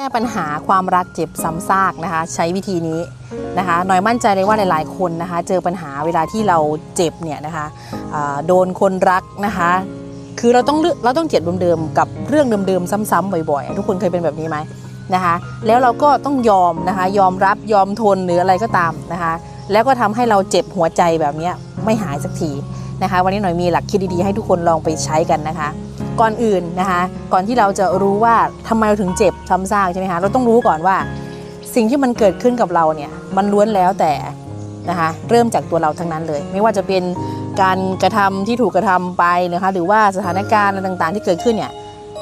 แก้ปัญหาความรักเจ็บซ้ำซากนะคะ ใช้วิธีนี้นะคะหน่อยมั่นใจเลยว่าหลาย ๆ คนนะคะ เจอปัญหาเวลาที่เราเจ็บเนี่ยนะคะโดนคนรักนะคะ คือเราต้องเราต้องเจ็บเดิมๆกับเรื่องเดิมๆซ้ำๆบ่อยๆ ทุกคนเคยเป็นแบบนี้ไหมนะคะ แล้วเราก็ต้องยอมนะคะ ยอมรับยอมทนหรืออะไรก็ตามนะคะ แล้วก็ทำให้เราเจ็บหัวใจแบบนี้ไม่หายสักทีนะคะ วันนี้หน่อยมีหลักคิดดีๆให้ทุกคนลองไปใช้กันนะคะ ก่อนอื่นนะคะ ก่อนที่เราจะรู้ว่าทำไมเราถึงเจ็บซ้ำซากใช่ไหมคะเราต้องรู้ก่อนว่า สิ่งที่มันเกิดขึ้นกับเราเนี่ยมันล้วนแล้วแต่นะคะเริ่มจากตัวเราทั้งนั้นเลย ไม่ว่าจะเป็นการกระทำที่ถูกกระทำไปนะคะหรือว่าสถานการณ์อะไรต่างๆ ที่เกิดขึ้นเนี่ย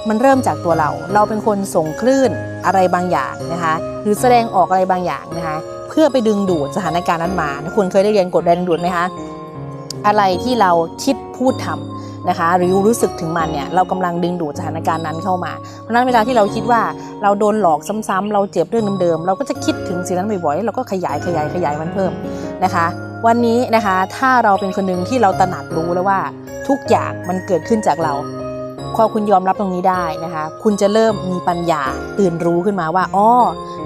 มันเริ่มจากตัวเรา เราเป็นคนส่งคลื่นอะไรบางอย่างนะคะ หรือแสดงออกอะไรบางอย่างนะคะ เพื่อไปดึงดูดสถานการณ์นั้นมา คุณเคยได้เรียนกฎแรงดึงดูดไหมคะ อะไรที่เราคิดพูดทำ นะคะหรือรู้สึกถึงมันเนี่ยเรากำลังดึงดูดสถานการณ์นั้นเข้ามา เพราะฉะนั้นเวลาที่เราคิดว่าเราโดนหลอกซ้ำๆเราเจ็บเรื่องเดิมๆเราก็จะคิดถึงสิ่งนั้นบ่อยๆเราก็ขยายขยายขยายมันเพิ่มนะคะ วันนี้นะคะถ้าเราเป็นคนหนึ่งที่เราตระหนักรู้แล้วว่าทุกอย่างมันเกิดขึ้นจากเราพอคุณยอมรับตรงนี้ได้นะคะ คุณจะเริ่มมีปัญญาตื่นรู้ขึ้นมาว่าอ๋อ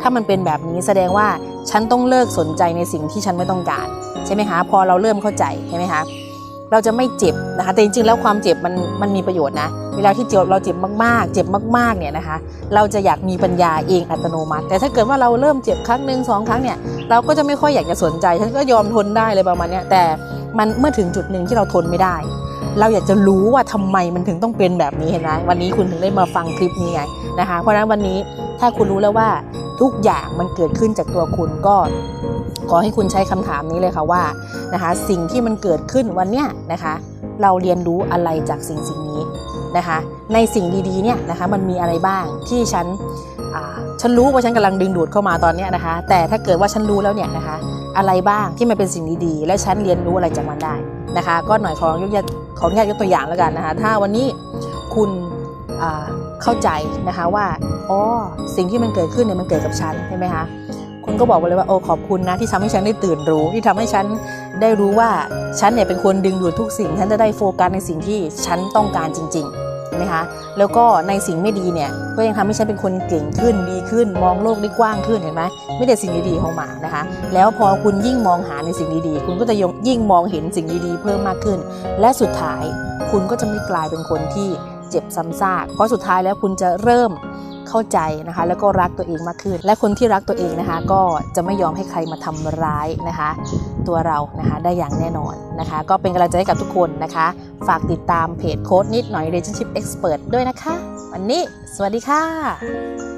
ถ้ามันเป็นแบบนี้แสดงว่าฉันต้องเลิกสนใจในสิ่งที่ฉันไม่ต้องการ ใช่ไหมคะ พอเราเริ่มเข้าใจใช่ไหมคะ เราจะไม่เจ็บนะคะ แต่จริงๆ แล้วความเจ็บมันมันมีประโยชน์นะ เวลาที่เจ็บเราเจ็บมากๆ เจ็บมากๆ เนี่ยนะคะ เราจะอยากมีปัญญาเองอัตโนมัติ แต่ถ้าเกิดว่าเราเริ่มเจ็บครั้งหนึ่งสองครั้งเนี่ย เราก็จะไม่ค่อยอยากจะสนใจ ฉันก็ยอมทนได้เลยประมาณนี้แต่มันเมื่อถึงจุดหนึ่งที่เราทนไม่ได้ เราอยากจะรู้ว่าทำไมมันถึงต้องเป็นแบบนี้เห็นไหมวันนี้คุณถึงได้มาฟังคลิปนี้ไงนะคะ เพราะฉะนั้นวันนี้ถ้าคุณรู้แล้วว่า ทุกอย่างมันเกิดขึ้นจากตัวคุณก็ขอให้คุณใช้คำถามนี้เลยค่ะว่านะคะสิ่งที่มันเกิดขึ้นวันเนี้ยนะคะเราเรียนรู้อะไรจากสิ่งสิ่งนี้นะคะในสิ่งดีๆเนี่ยนะคะมันมีอะไรบ้างที่ฉันอ่าฉันรู้ว่าฉันกำลังดึงดูดเข้ามาตอนนี้นะคะแต่ถ้าเกิดว่าฉันรู้แล้วเนี่ยนะคะอะไรบ้างที่มันเป็นสิ่งดีๆ และฉันเรียนรู้อะไรจากมันได้นะคะก็หน่อยขอยกขออนุญาตยกตัวอย่างแล้วกันนะคะถ้าวันนี้คุณอ่าเข้าใจนะคะว่า อ๋อสิ่งที่มันเกิดขึ้นเนี่ยมันเกิดกับฉันใช่ไหมคะคุณก็บอกไปเลยว่าโอ้ขอบคุณนะที่ทำให้ฉันได้ตื่นรู้ ที่ทำให้ฉันได้รู้ว่าฉันเนี่ยเป็นคนดึงดูดทุกสิ่ง ฉันจะได้โฟกัสในสิ่งที่ฉันต้องการจริงๆใช่ไหมคะแล้วก็ในสิ่งไม่ดีเนี่ยก็ยังทำให้ฉันเป็นคนเก่งขึ้นดีขึ้น มองโลกได้กว้างขึ้นเห็นไหมไม่ได้สิ่งดีๆเข้ามานะคะ แล้วพอคุณยิ่งมองหาในสิ่งดีๆ คุณก็จะยิ่งมองเห็นสิ่งดีๆ เพิ่มมากขึ้น และสุดท้ายคุณก็จะไม่กลายเป็นคนที่ เจ็บซ้ำซากเพราะสุดท้ายแล้วคุณจะเริ่มเข้าใจนะคะ แล้วก็รักตัวเองมากขึ้น และคนที่รักตัวเองนะคะ ก็จะไม่ยอมให้ใครมาทำร้ายนะคะ ตัวเรานะคะได้อย่างแน่นอนนะคะ ก็เป็นกำลังใจให้กับทุกคนนะคะ ฝากติดตามเพจโค้ดนิดหน่อย relationship expert ด้วยนะคะ วันนี้ สวัสดีค่ะ